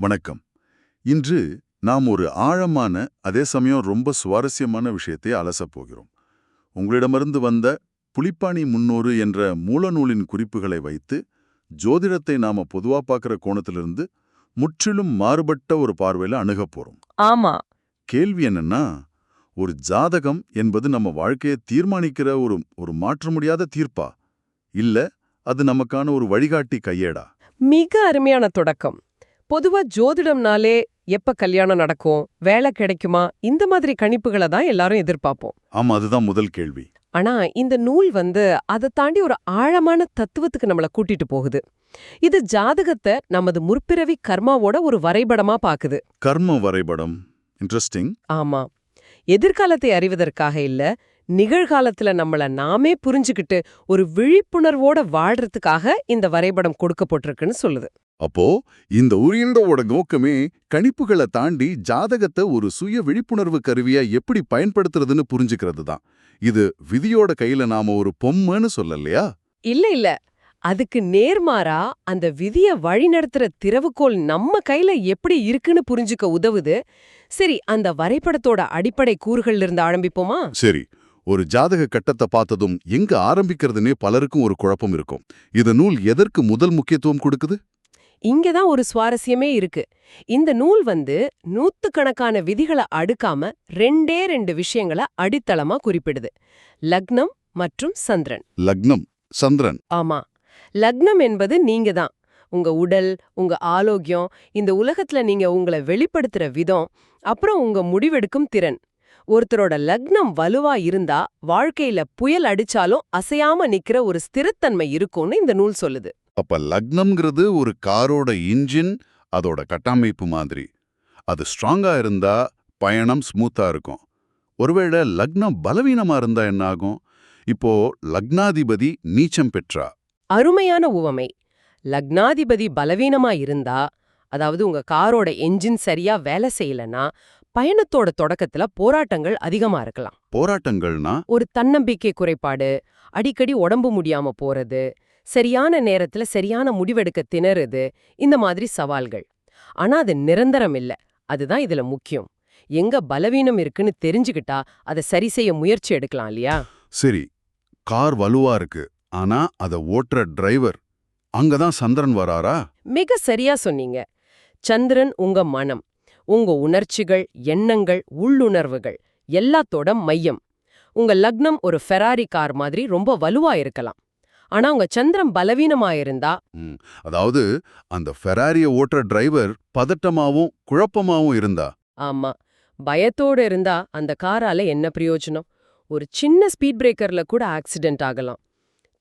வணக்கம். இன்று நாம் ஒரு ஆழமான அதே சமயம் ரொம்ப சுவாரஸ்யமான விஷயத்தை அலசப் போகிறோம். உங்களிடமிருந்து வந்த புலிப்பாணி முன்னூறு என்ற மூலநூலின் குறிப்புகளை வைத்து ஜோதிடத்தை நாம பொதுவா பார்க்குற கோணத்திலிருந்து முற்றிலும் மாறுபட்ட ஒரு பார்வையில அணுகப் போறோம். ஆமா. கேள்வி என்னன்னா ஒரு ஜாதகம் என்பது நம்ம வாழ்க்கையை தீர்மானிக்கிற ஒரு ஒரு மாற்ற முடியாத தீர்ப்பா? இல்ல அது நமக்கான ஒரு வழிகாட்டி கையேடா? மிக அருமையான தொடக்கம். பொதுவா ஜோதிடம்னாலே எப்ப கல்யாணம் நடக்கும் வேலை கிடைக்குமா இந்த மாதிரி கணிப்புகளை தான் எல்லாரும் எதிர்பார்ப்போம். ஆமா அதுதான் முதல் கேள்வி. ஆனா இந்த நூல் வந்து அதை தாண்டி ஒரு ஆழமான தத்துவத்துக்கு நம்மள கூட்டிட்டு போகுது. இது ஜாதகத்தை நமது முற்பிறவி கர்மாவோட ஒரு வரைபடமா பாக்குது. கர்ம வரைபடம். இன்ட்ரெஸ்டிங் ஆமா. எதிர்காலத்தை அறிவதற்காக இல்ல நிகழ்காலத்துல நம்மள நாமே புரிஞ்சுக்கிட்டு ஒரு விழிப்புணர்வோட வாழ்றதுக்காக இந்த வரைபடம் கொடுக்கப்பட்டிருக்குன்னு சொல்லுது. அப்போ இந்த உரியண்டோட நோக்கமே கணிப்புகளை தாண்டி ஜாதகத்தை ஒரு சுய விழிப்புணர்வு கருவியா எப்படி பயன்படுத்துறதுன்னு புரிஞ்சுக்கிறது தான். இது விதியோட கையில நாம ஒரு பொம்மைன்னு சொல்லலையா? இல்ல இல்ல. அதுக்கு நேர்மாறா அந்த விதிய வழிநடத்துற திறவுகோல் நம்ம கையில எப்படி இருக்குன்னு புரிஞ்சுக்க உதவுது. சரி அந்த வரைபடத்தோட அடிப்படை கூறுகள்ல இருந்து ஆரம்பிப்போமா? சரி. ஒரு ஜாதக கட்டத்தை பார்த்ததும் எங்க ஆரம்பிக்கிறதுனே பலருக்கும் ஒரு குழப்பம் இருக்கும். இந்த நூல் எதற்கு முதல் முக்கியத்துவம் கொடுக்குது? இங்கதான் ஒரு சுவாரஸ்யமே இருக்கு. இந்த நூல் வந்து நூத்துக்கணக்கான விதிகளை அடுக்காம ரெண்டே ரெண்டு விஷயங்களை அடித்தளமா குறிப்பிடுது. லக்னம் மற்றும் சந்திரன். லக்னம் சந்திரன். ஆமா. லக்னம் என்பது நீங்க தான். உங்க உடல் உங்க ஆரோக்கியம் இந்த உலகத்துல நீங்க உங்களை வெளிப்படுத்துற விதம் அப்புறம் உங்க முடிவெடுக்கும் திறன். ஒருத்தரோட லக்னம் வலுவா இருந்தா வாழ்க்கையில புயல் அடிச்சாலும் அசையாம நிக்கிற ஒரு ஸ்திரத்தன்மை இருக்கும்னு இந்த நூல் சொல்லுது. அப்ப லக்னம்ங்கிறது ஒரு காரோட இன்ஜின் அதோட கட்டமைப்பு மாதிரி. அது ஸ்ட்ராங்கா இருந்தா பயணம் ஸ்மூத்தா இருக்கும். ஒருவேளை லக்னம் பலவீனமா இருந்தா என்ன ஆகும்? இப்போ லக்னாதிபதி நீச்சம் பெற்றா? அருமையான உவமை. லக்னாதிபதி பலவீனமா இருந்தா அதாவது உங்க காரோட என்ஜின் சரியா வேலை செய்யலனா பயணத்தோட தொடக்கத்துல போராட்டங்கள் அதிகமா இருக்கலாம். போராட்டங்கள்னா? ஒரு தன்னம்பிக்கை குறைபாடு அடிக்கடி உடம்பு முடியாம போறது சரியான நேரத்துல சரியான முடிவெடுக்க திணறுது இந்த மாதிரி சவால்கள். ஆனா அது நிரந்தரம் இல்ல. அதுதான் இதுல முக்கியம். எங்க பலவீனம் இருக்குன்னு தெரிஞ்சுக்கிட்டா அதை சரி செய்ய முயற்சி எடுக்கலாம் இல்லையா? சரி. கார் வலுவா இருக்கு. ஆனா அத ஓட்டுற டிரைவர் அங்கதான் சந்திரன் வராரா? மிக சரியா சொன்னீங்க. சந்திரன் உங்க மனம் உங்க உணர்ச்சிகள் எண்ணங்கள் உள்ளுணர்வுகள் எல்லாத்தோட மையம். உங்க லக்னம் ஒரு ஃபெராரி கார் மாதிரி ரொம்ப வலுவா இருக்கலாம். ஆனா உங்க சந்திரன் பலவீனமா இருந்தா ம், அதாவது அந்த ஃபெராரிய ஓட்டுற டிரைவர் பதட்டமாவும் குழப்பமாவும் இருந்தா? ஆமா. பயத்தோட இருந்தா அந்த காரால என்ன பிரயோஜனம்? ஒரு சின்ன ஸ்பீட் பிரேக்கர்ல கூட ஆக்சிடென்ட் ஆகலாம்.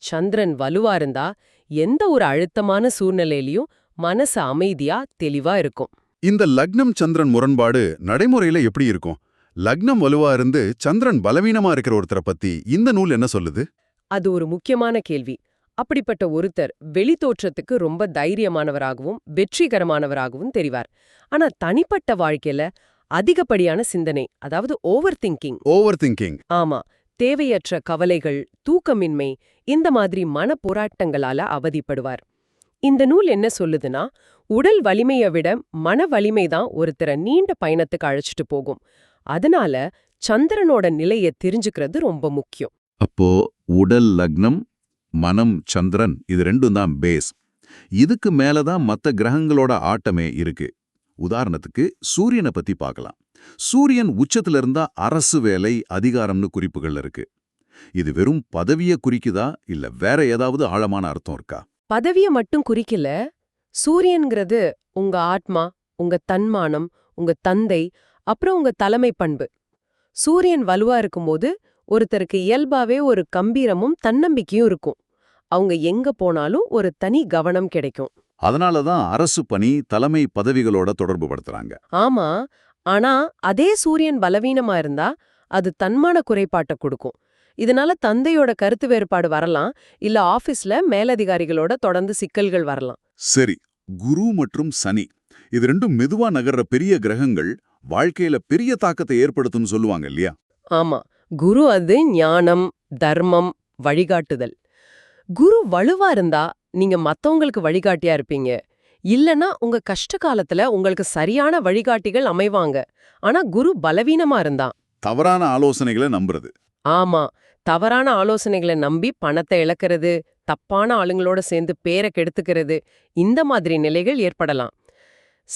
சந்திரன் வலுவா இருந்தா எந்த ஒரு அழுத்தமான சூழ்நிலையிலயும் மனசு அமைதியா தெளிவா இருக்கும். இந்த லக்னம் சந்திரன் முரண்பாடு நடைமுறையில எப்படி இருக்கும்? லக்னம் வலுவா இருந்து சந்திரன் பலவீனமா இருக்கிற ஒருத்தரை பத்தி இந்த நூல் என்ன சொல்லுது? அது ஒரு முக்கியமான கேள்வி. அப்படிப்பட்ட ஒருத்தர் வெளித்தோற்றத்துக்கு ரொம்ப தைரியமானவராகவும் வெற்றிகரமானவராகவும் தெரிவார். ஆனா தனிப்பட்ட வாழ்க்கையில அதிகப்படியான சிந்தனை அதாவது ஓவர் திங்கிங் ஓவர் திங்கிங் ஆமா. தேவையற்ற கவலைகள் தூக்கமின்மை இந்த மாதிரி மன போராட்டங்களால அவதிப்படுவார். இந்த நூல் என்ன சொல்லுதுன்னா உடல் வலிமையை விட மன வலிமை தான் ஒருத்தரை நீண்ட பயணத்துக்கு அழைச்சிட்டு போகும். அதனால சந்திரனோட நிலையை தெரிஞ்சுக்கிறது ரொம்ப முக்கியம். அப்போ உடல் லக்னம் மனம் சந்திரன் இது ரெண்டும் தான் பேஸ் இதுக்கு மேலதான் மத்த கிரகங்களோட ஆட்டமே இருக்கு. உதாரணத்துக்கு சூரியனை பத்தி பார்க்கலாம். சூரியன் உச்சத்துல இருந்தா அரசு வேலை அதிகாரம்னு குறிப்புகள் இருக்கு. இது வெறும் பதவிய குறிக்குதா இல்ல வேற ஏதாவது ஆழமான அர்த்தம் இருக்கா? பதவிய மட்டும் குறிக்கல. சூரியன்கிறது உங்க ஆத்மா உங்க தன்மானம் உங்க தந்தை அப்புறம் உங்க தலைமை பண்பு. சூரியன் வலுவா இருக்கும்போது ஒருத்தருக்கு இயல்பாவே ஒரு கம்பீரமும் தன்னம்பிக்கையும் இருக்கும். அவங்க எங்க போனாலும் ஒரு தனி கவனம் கிடைக்கும். அதனால தான் அரசு பணி தலைமை பதவிகளோட தொடர்பு படுத்துறாங்க. ஆமா. ஆனா அதே சூரியன் பலவீனமா இருந்தா அது தன்மான குறைபாட்டை கொடுக்கும். இதனால தந்தையோட கருத்து வேறுபாடு வரலாம். இல்ல ஆபீஸ்ல மேலதிகாரிகளோட தொடர்ந்து சிக்கல்கள் வரலாம். சரி. குரு மற்றும் சனி. இது ரெண்டும் மெதுவா நகர்ற பெரிய கிரகங்கள் வாழ்க்கையில பெரிய தாக்கத்தை ஏற்படுத்தும்னு சொல்லுவாங்க இல்லையா? ஆமா. குரு அது ஞானம் தர்மம் வழிகாட்டுதல். குரு வலுவா இருந்தா நீங்க மத்தவங்களுக்கு வழிகாட்டியா இருப்பீங்க. இல்லனா உங்க கஷ்ட காலத்துல உங்களுக்கு சரியான வழிகாட்டிகள் அமைவாங்க. ஆனா குரு பலவீனமா இருந்தா. தவறான ஆலோசனைகளை நம்புறது. ஆமா. தவறான ஆலோசனைகளை நம்பி பணத்தை இழக்கிறது தப்பான ஆளுங்களோட சேர்ந்து பேரை கெடுத்துக்கிறது இந்த மாதிரி நிலைகள் ஏற்படலாம்.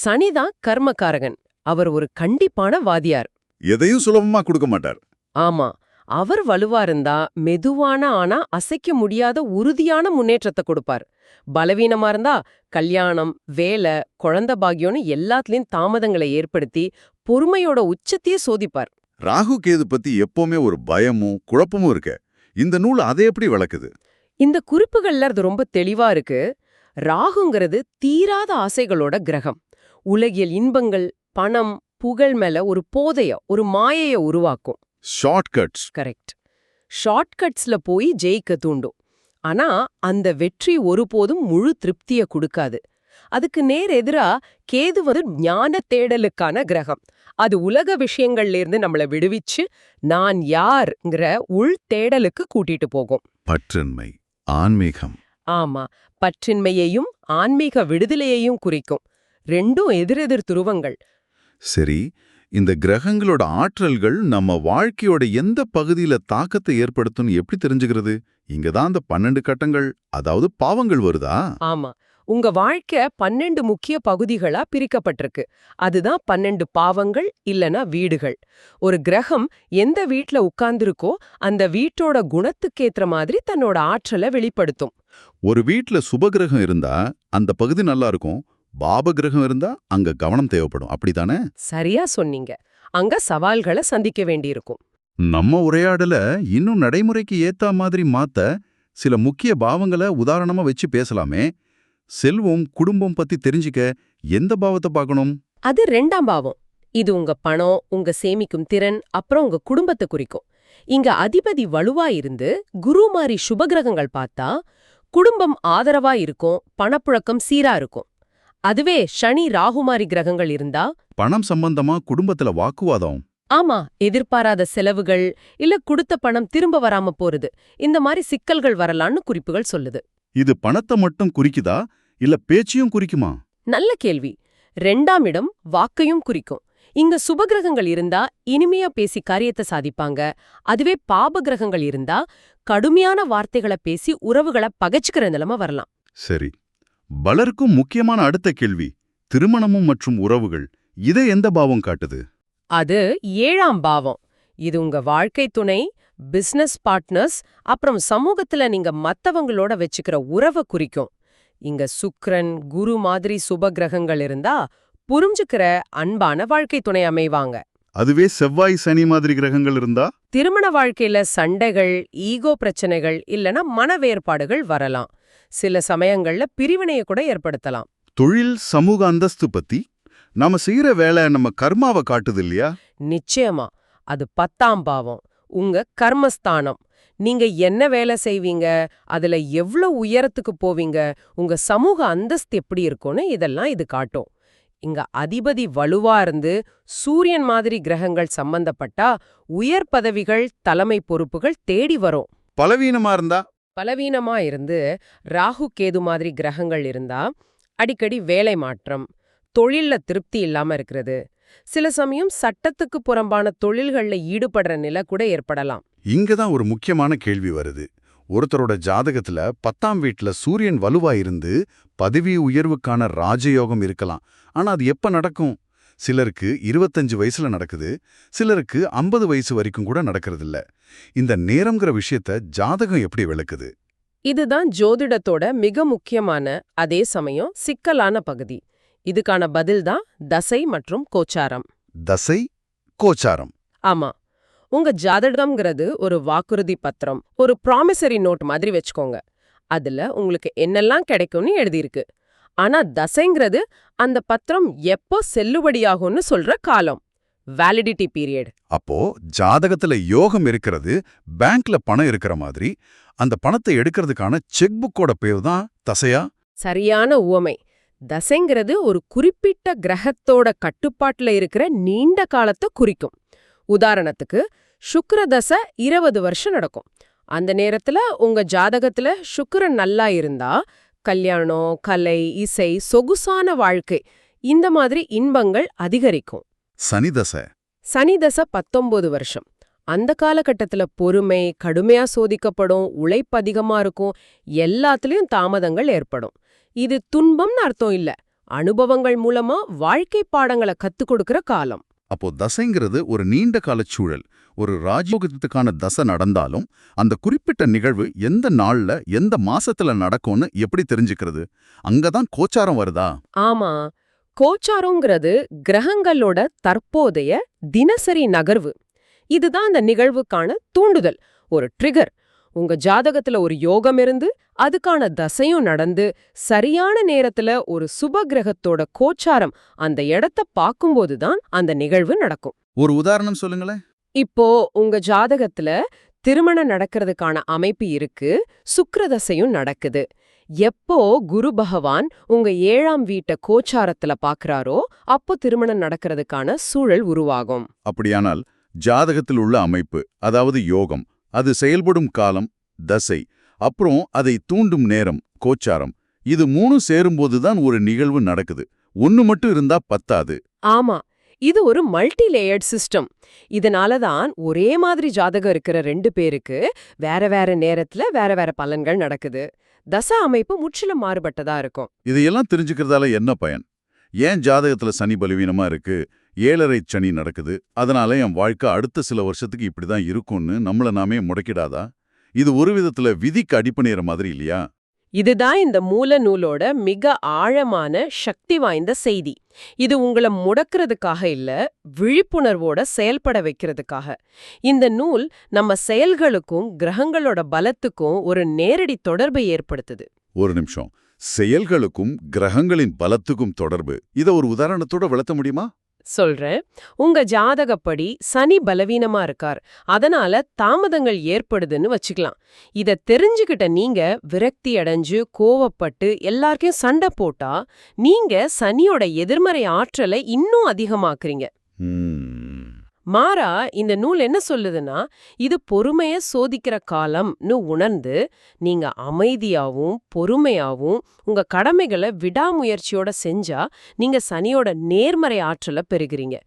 சனிதான் கர்மகாரகன் அவர் ஒரு கண்டிப்பான வாதியார். எதையும் சுலபமா கொடுக்க மாட்டார். ஆமா அவர் வலுவா இருந்தா மெதுவான ஆனா அசைக்க முடியாத உறுதியான முன்னேற்றத்தை கொடுப்பார். பலவீனமா இருந்தா கல்யாணம் வேலை குழந்தை பாக்கியம்னு எல்லாத்துலயும் தாமதங்களை ஏற்படுத்தி பொறுமையோட உச்சத்தையே சோதிப்பார். ராகு கேது பத்தி எப்பவுமே ஒரு பயமும் குழப்பமும் இருக்க. இந்த நூல் அதை எப்படி விளக்குது? இந்த குறிப்புகள்ல அது ரொம்ப தெளிவா இருக்கு. ராகுங்கிறது தீராத ஆசைகளோட கிரகம். உலகியல் இன்பங்கள் பணம் புகழ் மேல ஒரு போதைய ஒரு மாயைய உருவாக்கும். ஷார்ட்கட்ஸ் கரெக்ட் ஷார்ட்கட்ஸ்ல போய் ஜெயிக்க தூண்டும். ஆனா அந்த வெற்றி ஒருபோதும் முழு திருப்திய கொடுக்காது. அதுக்கு நேர் எதிரா கேது வந்து ஞான தேடலுக்கான கிரகம். அது உலக விஷயங்கள்ல இருந்து நம்மள விடுவிச்சு நான் யார்ங்கிற உள் தேடலுக்கு கூட்டிட்டு போகும். பற்றின்மை ஆன்மீகம். ஆமா பற்றின்மையையும் ஆன்மீக விடுதலையையும் குறிக்கும். ரெண்டும் எதிரெதிர் துருவங்கள். சரி இந்த கிரகங்களோட ஆற்றல்கள் நம்ம வாழ்க்கையோட எந்த பகுதியில தாக்கத்தை ஏற்படுத்தும்னு எப்படி தெரிஞ்சுக்கிறது? இங்கதான் அந்த பன்னெண்டு கட்டங்கள் அதாவது பாவங்கள் வருதா? ஆமா. உங்க வாழ்க்கை பன்னெண்டு முக்கிய பகுதிகளா பிரிக்கப்பட்டிருக்கு. அதுதான் பன்னெண்டு பாவங்கள் இல்லனா வீடுகள். ஒரு கிரகம் எந்த வீட்ல உட்கார்ந்திருக்கோ அந்த வீட்டோட குணத்துக்கேத்த மாதிரி தன்னோட ஆற்றலை வெளிப்படுத்தும். ஒரு வீட்ல சுபகிரகம் இருந்தா அந்த பகுதி நல்லா இருக்கும். பாப கிரகம் இருந்தா அங்க கவனம் தேவைப்படும். அப்படிதானே சரியா சொன்னீங்க. அங்க சவால்களை சந்திக்க வேண்டியிருக்கும். நம்ம உரையாடல இன்னும் நடைமுறைக்கு ஏத்தா மாதிரி மாத்த சில முக்கிய பாவங்களை உதாரணமா வச்சு பேசலாமே. செல்வம் குடும்பம் பத்தி தெரிஞ்சுக்க எந்த பாவத்தை பார்க்கணும்? அது ரெண்டாம் பாவம். இது உங்க பணம் உங்க சேமிக்கும் திறன் அப்புறம் உங்க குடும்பத்தை குறிக்கும். இங்க அதிபதி வலுவா இருந்து குரு மாதிரி சுபகிரகங்கள் பார்த்தா குடும்பம் ஆதரவா இருக்கும் பணப்புழக்கம் சீரா இருக்கும். அதுவே சனி ராகுமாரி கிரகங்கள் இருந்தா? பணம் சம்பந்தமா குடும்பத்துல வாக்குவாதம்? ஆமா எதிர்பாராத செலவுகள் இல்ல கொடுத்த பணம் திரும்ப வராம போறது. இந்த மாதிரி சிக்கல்கள் வரலான்னு குறிப்புகள் சொல்லுது. இது பணத்தை மட்டும் குறிக்குதா? இல்ல பேச்சையும் குறிக்குமா? நல்ல கேள்வி. ரெண்டாம் இடம் வாக்கையும் குறிக்கும். இங்க சுபகிரகங்கள் இருந்தா இனிமையா பேசி காரியத்தை சாதிப்பாங்க. அதுவே பாப கிரகங்கள் இருந்தா கடுமையான வார்த்தைகளை பேசி உறவுகளை பகைச்சுக்கிற நிலைமை வரலாம். சரி. பலருக்கும் முக்கியமான அடுத்த கேள்வி திருமணமும் மற்றும் உறவுகள். இதை எந்த பாவம் காட்டுது? அது ஏழாம் பாவம். இது உங்க வாழ்க்கை துணை பிசினஸ் பார்ட்னர்ஸ் அப்புறம் சமூகத்துல நீங்க மத்தவங்களோட வச்சுக்கிற உறவை குறிக்கும். இங்க சுக்ரன் குரு மாதிரி சுப கிரகங்கள் இருந்தா புரிஞ்சுக்கிற அன்பான வாழ்க்கை துணை அமைவாங்க. அதுவே செவ்வாய் சனி மாதிரி கிரகங்கள் இருந்தா? திருமண வாழ்க்கையில சண்டைகள் ஈகோ பிரச்சனைகள் இல்லனா மன வேறுபாடுகள் வரலாம். சில சமயங்கள்ல பிரிவினைய கூட ஏற்படுத்தலாம். தொழில் சமூக அந்தஸ்து பத்தி நாம செய்யற வேலை நம்ம கர்மாவை காட்டுது இல்லையா? நிச்சயமா. அது பத்தாம் பாவம். உங்க கர்மஸ்தானம். நீங்க என்ன வேலை செய்வீங்க? அதுல எவ்ளோ உயரத்துக்கு போவீங்க? உங்க சமூக அந்தஸ்து எப்படி இருக்கும்னு இதெல்லாம் இது காட்டும். இங்க அதிபதி வலுவா இருந்து சூரியன் மாதிரி கிரகங்கள் சம்பந்தப்பட்டா உயர் பதவிகள் தலைமை பொறுப்புகள் தேடி வரும். பலவீனமா இருந்தா? பலவீனமா இருந்து ராகு கேது மாதிரி கிரகங்கள் இருந்தா அடிக்கடி வேலை மாற்றம் தொழில்ல திருப்தி இல்லாம இருக்கிறது. சில சமயம் சட்டத்துக்கு புறம்பான தொழில்கள்ல ஈடுபடுற நிலை கூட ஏற்படலாம். இங்கதான் ஒரு முக்கியமான கேள்வி வருது. ஒருத்தரோட ஜாதகத்துல பத்தாம் வீட்ல சூரியன் வலுவா இருந்து பதவி உயர்வுக்கான ராஜயோகம் இருக்கலாம். ஆனா அது எப்ப நடக்கும்? சிலருக்கு இருபத்தஞ்சு வயசுல நடக்குது சிலருக்கு ஐம்பது வயசு வரைக்கும் கூட நடக்கிறதில்ல. இந்த நேரம்ங்கிற விஷயத்த ஜாதகம் எப்படி விளக்குது? இதுதான் ஜோதிடத்தோட மிக முக்கியமான அதே சமயம் சிக்கலான பகுதி. இதுக்கான பதில்தான் தசை மற்றும் கோச்சாரம். தசை கோச்சாரம். ஆமா. உங்க ஜாதகம்ங்கிறது ஒரு வாக்குறுதி பத்திரம் ஒரு ப்ராமிசரி நோட் மாதிரி வச்சுக்கோங்க. அதுல உங்களுக்கு என்னெல்லாம் கிடைக்கும்னு எழுதியிருக்கு. ஆனா தசைங்கிறது அந்த பத்திரம் எப்போ செல்லுபடியாகும்னு சொல்ற காலம். வேலிடிட்டி பீரியட் அப்போ ஜாதகத்துல யோகம் இருக்கிறது பேங்க்ல பணம் இருக்கிற மாதிரி அந்த பணத்தை எடுக்கிறதுக்கான செக் புக்கோட பேர் தான் தசையா? சரியான உவமை. தசைங்கிறது ஒரு குறிப்பிட்ட கிரகத்தோட கட்டுப்பாட்டுல இருக்கிற நீண்ட காலத்தை குறிக்கும். உதாரணத்துக்கு சுக்கிர தசை இருபது வருஷம் நடக்கும். அந்த நேரத்துல உங்க ஜாதகத்துல சுக்கிரன் நல்லா இருந்தா கல்யாணம் கலை இசை சொகுசான வாழ்க்கை இந்த மாதிரி இன்பங்கள் அதிகரிக்கும். சனி தசை. சனி தசை பத்தொன்பது வருஷம். அந்த காலகட்டத்துல பொறுமை கடுமையா சோதிக்கப்படும் உழைப்பு அதிகமா இருக்கும் எல்லாத்துலயும் தாமதங்கள் ஏற்படும். இது துன்பம்னு அர்த்தம் இல்ல. அனுபவங்கள் மூலமா வாழ்க்கை பாடங்களை கத்துக் கொடுக்கற காலம். அப்போ தசைங்கிறது ஒரு நீண்ட கால சூழல். ஒரு ராஜயோகத்துக்கான தசை நடந்தாலும் அந்த குறிப்பிட்ட நிகழ்வு எந்த நாள்ல எந்த மாசத்துல நடக்கும்னு எப்படி தெரிஞ்சுக்கிறது? அங்கதான் கோச்சாரம் வருதா? ஆமா. கோச்சாரங்கிறது கிரகங்களோட தற்போதைய தினசரி நகர்வு. இதுதான் அந்த நிகழ்வுக்கான தூண்டுதல். ஒரு ட்ரிகர் உங்க ஜாதகத்துல ஒரு யோகம் இருந்து அதுக்கான தசையும் நடந்து சரியான நேரத்துல ஒரு சுப கிரகத்தோட கோச்சாரம் அந்த இடத்த பார்க்கும்போது தான் அந்த நிகழ்வு நடக்கும். ஒரு உதாரணம் சொல்லுங்களேன். இப்போ உங்க ஜாதகத்துல திருமணம் நடக்கிறதுக்கான அமைப்பு இருக்கு சுக்கிரதசையும் நடக்குது. எப்போ குரு பகவான் உங்க ஏழாம் வீட்டை கோச்சாரத்துல பாக்குறாரோ அப்போ திருமணம் நடக்கிறதுக்கான சூழல் உருவாகும். அப்படியானால் ஜாதகத்தில் உள்ள அமைப்பு அதாவது யோகம் அது செயல்படும் காலம் தசை அப்புறம் அதை தூண்டும் நேரம் கோச்சாரம். இது மூணு சேரும்போதுதான் ஒரு நிகழ்வு நடக்குது. ஒன்னு மட்டும் இருந்தா பத்தாது. ஆமா இது ஒரு மல்டி லேயர்ட் சிஸ்டம். இதனால தான் ஒரே மாதிரி ஜாதகம் இருக்கிற ரெண்டு பேருக்கு வேற வேற நேரத்துல வேற வேற பலன்கள் நடக்குது. தச அமைப்பு முற்றிலும் மாறுபட்டதா இருக்கும். இதையெல்லாம் தெரிஞ்சுக்கிறதால என்ன பயன்? ஏன் ஜாதகத்துல சனி பலவீனமா இருக்கு? ஏழரை சனி நடக்குது. அதனால என் வாழ்க்கை அடுத்த சில வருஷத்துக்கு இப்படிதான் இருக்கும்னு நம்மள நாமே முடக்கிடாதா? இது ஒரு விதத்துல விதிக்கு அடிப்பணிற மாதிரி இல்லையா? இதுதான் இந்த மூல நூலோட மிக ஆழமான சக்தி வாய்ந்த செய்தி. இது உங்கள முடக்கிறதுக்காக இல்ல விழிப்புணர்வோட செயல்பட வைக்கிறதுக்காக. இந்த நூல் நம்ம செயல்களுக்கும் கிரகங்களோட பலத்துக்கும் ஒரு நேரடி தொடர்பை ஏற்படுத்துது. ஒரு நிமிஷம். செயல்களுக்கும் கிரகங்களின் பலத்துக்கும் தொடர்பு. இத ஒரு உதாரணத்தோட விளத்த முடியுமா? சொல்றேன். உங்க ஜாதகப்படி சனி பலவீனமா இருக்கார். அதனால தாமதங்கள் ஏற்படுதுன்னு வச்சுக்கலாம். இத தெரிஞ்சுக்கிட்ட நீங்க விரக்தி அடைஞ்சு கோவப்பட்டு எல்லார்க்கையும் சண்டை போட்டா நீங்க சனியோட எதிர்மறை ஆற்றலை இன்னும் அதிகமாக்குறீங்க. மாறா இந்த நூல் என்ன சொல்லுதுன்னா இது பொறுமைய சோதிக்கிற காலம்னு உணர்ந்து நீங்க அமைதியாவும் பொறுமையாவும் உங்க கடமைகளை விடாமுயற்சியோட செஞ்சா நீங்க சனியோட நேர்மறை ஆற்றலை பெறுகிறீங்க.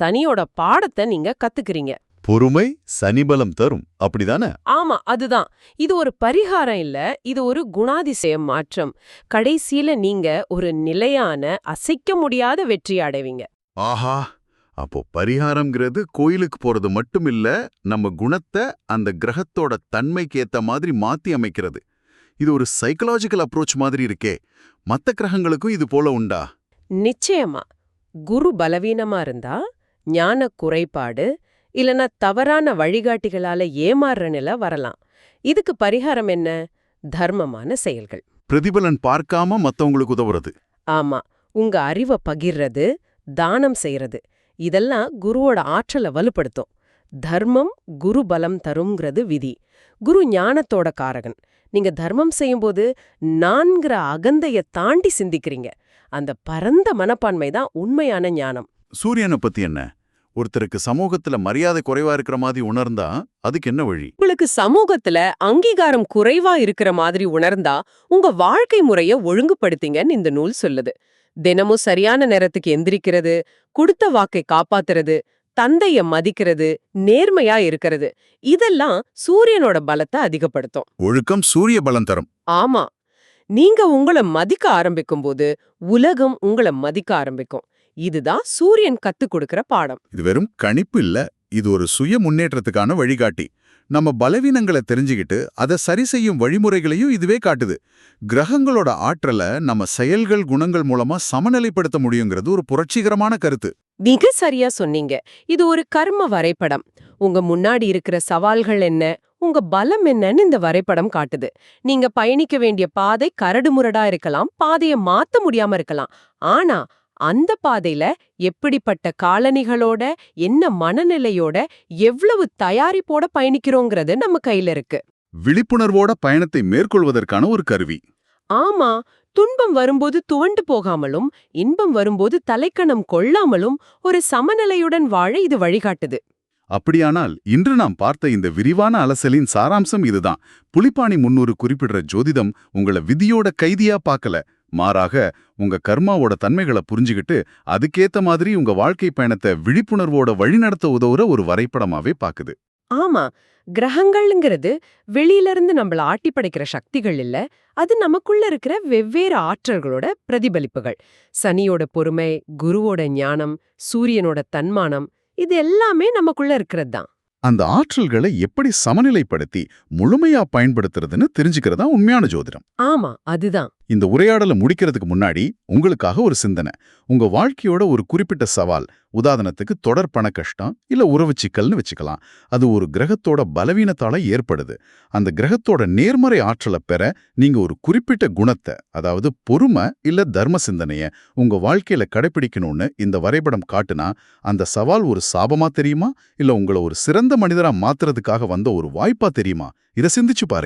சனியோட பாடத்தை நீங்க கத்துக்கிறீங்க. பொறுமை சனிபலம் தரும். அப்படிதானே? ஆமா அதுதான். இது ஒரு பரிகாரம் இல்ல இது ஒரு குணாதிசய மாற்றம். கடைசியில நீங்க ஒரு நிலையான அசைக்க முடியாத வெற்றி அடைவீங்க. ஆஹா! அப்போ பரிகாரம்ங்கிறது கோயிலுக்கு போறது மட்டும் இல்ல நம்ம குணத்தை அந்த கிரகத்தோட தன்மைக்கு ஏத்த மாதிரி மாத்தி அமைக்கிறது. இது ஒரு சைக்கலாஜிக்கல் அப்ரோச் மாதிரி இருக்கே. மத்த கிரகங்களுக்கும் இது போல உண்டா? நிச்சயமா. குரு பலவீனமா இருந்தா ஞான குறைபாடு இல்லனா தவறான வழிகாட்டிகளால ஏமாறுற நிலை வரலாம். இதுக்கு பரிகாரம் என்ன? தர்மமான செயல்கள். பிரதிபலன் பார்க்காம மத்தவங்களுக்கு உதவுறது. ஆமா. உங்க அறிவை பகிர்றது தானம் செய்யறது இதெல்லாம் குருவோட ஆற்றலை வலுப்படுத்தும். தர்மம் குரு பலம் தரும்ங்கிறது விதி. குரு ஞானத்தோட காரகன். நீங்க தர்மம் செய்யும்போது நான்கிற அகந்தைய தாண்டி சிந்திக்கிறீங்க. அந்த பரந்த மனப்பான்மை தான் உண்மையான ஞானம். சூரியனை பத்தி என்ன? ஒருத்தருக்கு சமூகத்துல மரியாதை குறைவா இருக்கிற மாதிரி உணர்ந்தா அதுக்கு என்ன வழி? உங்களுக்கு சமூகத்துல அங்கீகாரம் குறைவா இருக்கிற மாதிரி உணர்ந்தா உங்க வாழ்க்கை முறைய ஒழுங்குபடுத்திங்கன்னு இந்த நூல் சொல்லுது. தினமும் சரியான நேரத்துக்கு எந்திரிக்கிறது கொடுத்த வாக்கை காப்பாத்துறது தந்தைய மதிக்கிறது நேர்மையா இருக்கிறது. இதெல்லாம் சூரியனோட பலத்தை அதிகப்படுத்தும். ஒழுக்கம் சூரிய பலம் தரும். ஆமா. நீங்க உங்கள மதிக்க ஆரம்பிக்கும்போது உலகம் உங்கள மதிக்க ஆரம்பிக்கும். இதுதான் சூரியன் கத்துக் கொடுக்கிற பாடம். இது வெறும் கணிப்பு இல்ல இது ஒரு சுய முன்னேற்றத்துக்கான வழிகாட்டி. நம்ம பலவீனங்களை தெரிஞ்சுக்கிட்டு அதை சரி செய்யும் வழிமுறைகளையும் இதுவே காட்டுது. கிரகங்களோட ஆற்றலை நம்ம செயல்கள் குணங்கள் மூலமா சமநிலைப்படுத்த முடியுங்கிறது ஒரு புரட்சிகரமான கருத்து. மிக சரியா சொன்னீங்க. இது ஒரு கர்ம வரைபடம். உங்க முன்னாடி இருக்கிற சவால்கள் என்ன? உங்க பலம் என்னன்னு இந்த வரைபடம் காட்டுது. நீங்க பயணிக்க வேண்டிய பாதை கரடுமுரடா இருக்கலாம் பாதைய மாத்த முடியாம இருக்கலாம். ஆனா அந்த பாதையில எப்படிப்பட்ட காலணிகளோட என்ன மனநிலையோட எவ்வளவு தயாரிப்போட பயணிக்கிறோங்கிறது நம்ம கையில இருக்கு. விழிப்புணர்வோட பயணத்தை மேற்கொள்வதற்கான ஒரு கருவி. ஆமா துன்பம் வரும்போது துவண்டு போகாமலும் இன்பம் வரும்போது தலைக்கணம் கொள்ளாமலும் ஒரு சமநிலையுடன் வாழ இது வழிகாட்டுது. அப்படியானால் இன்று நாம் பார்த்த இந்த விரிவான அலசலின் சாராம்சம் இதுதான். புலிப்பாணி முன்னூறு குறிப்பிடுற ஜோதிடம் உங்கள விதியோட கைதியா பார்க்கல. மாறாக உங்க கர்மாவோட தன்மைகளை புரிஞ்சுகிட்டு அதுக்கேத்த மாதிரி உங்க வாழ்க்கை பயணத்தை விழிப்புணர்வோட வழிநடத்த உதவுற ஒரு வரைபடமாவே பாக்குது. ஆமா. கிரகங்கள்ங்கிறது வெளியில இருந்து நம்மள ஆட்டி படைக்கிற சக்திகள் இல்ல. அது நமக்குள்ள இருக்கிற வெவ்வேறு ஆற்றல்களோட பிரதிபலிப்புகள். சனியோட பொறுமை குருவோட ஞானம் சூரியனோட தன்மானம் இது எல்லாமே நமக்குள்ள இருக்கிறது தான். அந்த ஆற்றல்களை எப்படி சமநிலைப்படுத்தி முழுமையா பயன்படுத்துறதுன்னு தெரிஞ்சுக்கிறதா உண்மையான ஜோதிடம். ஆமா அதுதான். இந்த உரையாடலை முடிக்கிறதுக்கு முன்னாடி உங்களுக்காக ஒரு சிந்தனை. உங்க வாழ்க்கையோட ஒரு குறிப்பிட்ட சவால் உதாரணத்துக்கு தொடர் பண கஷ்டம் இல்ல உறவு சிக்கல்னு வச்சுக்கலாம். அது ஒரு கிரகத்தோட பலவீனத்தால ஏற்படுது. அந்த கிரகத்தோட நேர்மறை ஆற்றலை பெற நீங்க ஒரு குறிப்பிட்ட குணத்தை அதாவது பொறுமை இல்ல தர்ம சிந்தனைய உங்க வாழ்க்கையில கடைபிடிக்கணும்னு இந்த வரைபடம் காட்டுனா அந்த சவால் ஒரு சாபமா தெரியுமா? இல்ல உங்களை ஒரு சிறந்த மனிதரா மாத்துறதுக்காக வந்த ஒரு வாய்ப்பா தெரியுமா? இதை சிந்திச்சு பாருங்க.